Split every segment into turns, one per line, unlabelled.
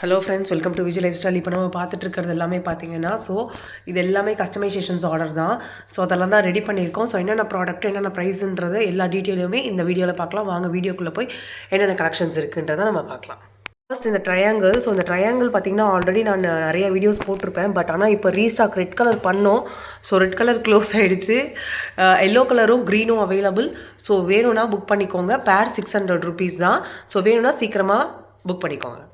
Hello friends welcome to Vijay lifestyle இப்போ நம்ம பார்த்துட்டு இருக்கிறது எல்லாமே பார்த்தீங்கன்னா ஸோ இது எல்லாமே கஸ்டமைசேஷன்ஸ் ஆர்டர் தான். ஸோ அதெல்லாம் தான் ரெடி பண்ணியிருக்கோம். ஸோ என்னென்ன ப்ராடக்ட் என்னென்ன ப்ரைஸுன்றது எல்லா டீட்டெயிலுமே இந்த வீடியோவில் பார்க்கலாம். வாங்க வீடியோக்குள்ளே போய் என்னென்ன கலெக்ஷன்ஸ் இருக்குன்றதை நம்ம பார்க்கலாம். ஃபர்ஸ்ட் இந்த ட்ரையாங்கிள் ஸோ இந்த ட்ரையாங்கிள் பார்த்தீங்கன்னா ஆல்ரெடி நான் நிறைய வீடியோஸ் போட்டிருப்பேன். பட் ஆனால் இப்போ ரீஸ்டாக் ரெட் கலர் பண்ணோம். ஸோ ரெட் கலர் க்ளோஸ் ஆகிடுச்சு எல்லோ கலரும் க்ரீனும் அவைலபிள் ஸோ வேணும்னா புக் பண்ணிக்கோங்க. பேர் சிக்ஸ் ஹண்ட்ரட் ருபீஸ் தான். ஸோ வேணும்னா சீக்கிரமாக புக் பண்ணிக்கோங்க.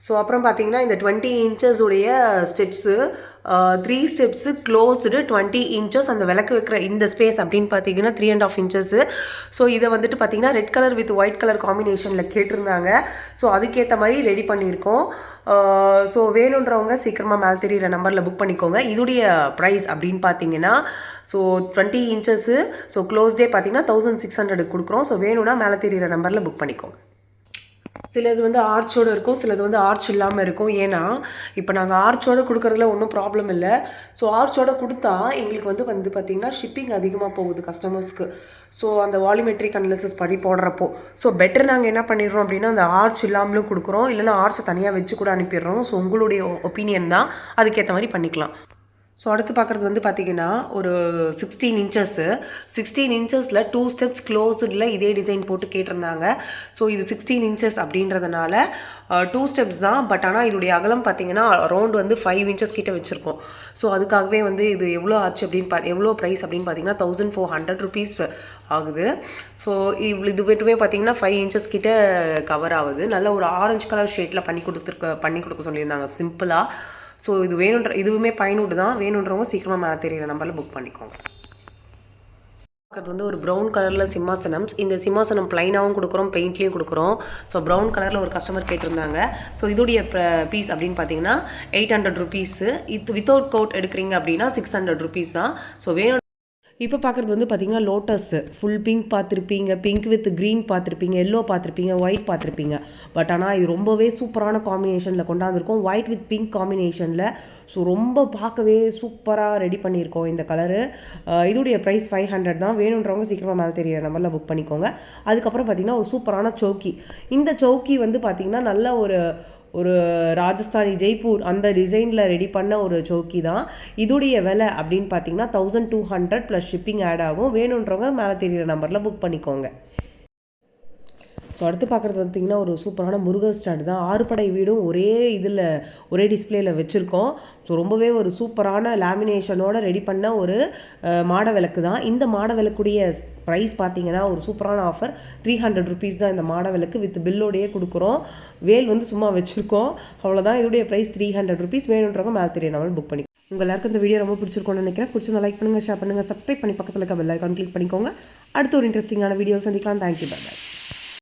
ஸோ அப்புறம் பார்த்தீங்கன்னா இந்த டுவெண்ட்டி இன்ச்சஸ் உடைய steps three steps closed twenty inches அந்த விளக்கு வைக்கிற இந்த ஸ்பேஸ் அப்படின்னு பார்த்தீங்கன்னா three and half inches so இதை வந்துட்டு பார்த்தீங்கன்னா red colour with white colour காம்பினேஷனில் கேட்டிருந்தாங்க. ஸோ அதுக்கேற்ற மாதிரி ரெடி பண்ணியிருக்கோம். ஸோ வேணுன்றவங்க சீக்கிரமாக மேலே தெரியிற நம்பரில் புக் பண்ணிக்கோங்க. இதுடைய ப்ரைஸ் அப்படின்னு பார்த்தீங்கன்னா ஸோ டுவெண்ட்டி இன்ச்சஸ்ஸு ஸோ க்ளோஸ்டே பார்த்தீங்கன்னா தௌசண்ட் சிக்ஸ் ஹண்ட்ரடுக்கு கொடுக்குறோம். ஸோ வேணும்னா மேலே தெரியிற நம்பரில் புக் பண்ணிக்கோங்க. சிலது வந்து ஆர்ச்சோடு இருக்கும் சிலது வந்து ஆர்ச் இல்லாமல் இருக்கும். ஏன்னா இப்போ நாங்கள் ஆர்ச்சோடு கொடுக்குறதுல ஒன்றும் ப்ராப்ளம் இல்லை. ஸோ ஆர்ச்சோடு கொடுத்தா எங்களுக்கு வந்து வந்து பார்த்திங்கன்னா ஷிப்பிங் அதிகமாக போகுது கஸ்டமர்ஸ்க்கு ஸோ அந்த வால்யூமெட்ரிக் அனாலிசிஸ் படி போடுறப்போ. ஸோ பெட்டர் நாங்கள் என்ன பண்ணிடுறோம் அப்படின்னா அந்த ஆர்ச் இல்லாமலும் கொடுக்குறோம். இல்லைனா ஆர்ச்சை தனியாக வச்சு கூட அனுப்பிடுறோம். ஸோ உங்களுடைய ஒப்பீனியன் தான். அதுக்கேற்ற மாதிரி பண்ணிக்கலாம். ஸோ அடுத்து பார்க்குறது வந்து பார்த்தீங்கன்னா ஒரு சிக்ஸ்டீன் இன்ச்சஸ்ஸு சிக்ஸ்டீன் இன்ச்சஸில் டூ ஸ்டெப்ஸ் க்ளோஸ்டில் இதே டிசைன் போட்டு கேட்டிருந்தாங்க. ஸோ இது சிக்ஸ்டீன் இன்ச்சஸ் அப்படின்றதுனால டூ ஸ்டெப்ஸ் தான். பட் ஆனால் இதோடைய அகலம் பார்த்தீங்கன்னா அரௌண்ட் வந்து ஃபைவ் இன்ச்சஸ் கிட்ட வச்சுருக்கோம். ஸோ அதுக்காகவே வந்து இது எவ்வளோ ஆச்சு அப்படின்னு பா எவ்வளோ ப்ரைஸ் அப்படின்னு பார்த்தீங்கன்னா தௌசண்ட் ஃபோர் ஹண்ட்ரட் ருபீஸ் ஆகுது. ஸோ இவ்வளோ இது மட்டுமே பார்த்தீங்கன்னா ஃபைவ் இன்ச்சஸ் கிட்ட கவர் ஆகுது. நல்ல ஒரு ஆரஞ்சு கலர் ஷேட்டில் பண்ணி கொடுத்துருக்க பண்ணி கொடுக்க சொல்லியிருந்தாங்க. சிம்பிளாக ஸோ இது வேணுன்ற இதுவுமே பயனுட்டு தான் வேணுன்றவங்க சீக்கிரமாக மேலே தெரியல நம்பரில் புக் பண்ணிக்கோங்க. பார்க்குறது வந்து ஒரு ப்ரௌன் கலரில் சிம்மாசனம். இந்த சிம்மாசனம் ப்ளைனாகவும் கொடுக்குறோம் பெயிண்ட்லேயும் கொடுக்குறோம். ஸோ ப்ரௌன் கலரில் ஒரு கஸ்டமர் கேட்டிருந்தாங்க. ஸோ இதோடைய பீஸ் அப்படின்னு பார்த்தீங்கன்னா எயிட் ஹண்ட்ரட் ருபீஸு இது வித்தவுட் கோட் எடுக்கிறீங்க அப்படின்னா சிக்ஸ் ஹண்ட்ரட் ருபீஸ் தான். ஸோ வேணும் இப்போ பார்க்குறது வந்து பார்த்தீங்கன்னா லோட்டஸ் ஃபுல் பிங்க் பார்த்துருப்பீங்க பிங்க் வித் க்ரீன் பார்த்துருப்பீங்க எல்லோ பார்த்துருப்பீங்க ஒயிட் பார்த்துருப்பீங்க பட் ஆனால் இது ரொம்பவே சூப்பரான காம்பினேஷனில் கொண்டாந்துருக்கோம். ஒயிட் வித் பிங்க் காம்பினேஷனில் ஸோ ரொம்ப பார்க்கவே சூப்பராக ரெடி பண்ணியிருக்கோம் இந்த கலரு இதோடைய ப்ரைஸ் ஃபைவ் ஹண்ட்ரட் தான். வேணுன்றவங்க சீக்கிரமாக மேலே தெரியிற நம்பரில் புக் பண்ணிக்கோங்க. அதுக்கப்புறம் பார்த்தீங்கன்னா ஒரு சூப்பரான சௌக்கி இந்த சௌக்கி வந்து பார்த்திங்கன்னா நல்ல ஒரு ஒரு ராஜஸ்தானி ஜெய்ப்பூர் அந்த டிசைனில் ரெடி பண்ண ஒரு சோக்கி தான். இதுடைய விலை அப்படின்னு பார்த்தீங்கன்னா thousand two hundred plus shipping add ஆகும். வேணுன்றவங்க மேலே தெரியிற நம்பரில் புக் பண்ணிக்கோங்க. ஸோ அடுத்து பார்க்குறது பார்த்தீங்கன்னா ஒரு சூப்பரான முருகர் ஸ்டாண்ட் தான். ஆறுபடை வீடும் ஒரே இதில் ஒரே டிஸ்பிளேயில் வச்சுருக்கோம். ஸோ ரொம்பவே ஒரு சூப்பரான லேமினேஷனோட ரெடி பண்ண ஒரு மாட விளக்கு தான். இந்த மாட விளக்குடைய ப்ரைஸ் பார்த்தீங்கன்னா ஒரு சூப்பரான ஆஃபர் த்ரீ ஹண்ட்ரட் ருபீஸ் தான் இந்த மாடவலுக்கு வித் பில்லோடையே கொடுக்குறோம். வேல் வந்து சும்மா வச்சுருக்கோம். அவ்வளோதான் இதோடைய ப்ரைஸ் த்ரீ ஹண்ட்ரட் ருபீஸ் வேணுன்றவங்க மேலே தெரிய நம்மளும் புக் பண்ணி உங்கள் எல்லாருக்கும் இந்த வீடியோ ரொம்ப பிடிச்சிருக்கோம்னு நினைக்கிறேன். பிடிச்சிருந்தா லைக் பண்ணுங்கள் ஷேர் பண்ணுங்கள் சப்ஸ்கிரைப் பண்ணி பக்கத்தில் இருக்க பெல் ஐக்கான் கிளிக் பண்ணிக்கோங்க. அடுத்த ஒரு இன்ட்ரெஸ்டிங்கான வீடியோ சந்திக்கலாம். Thank you bye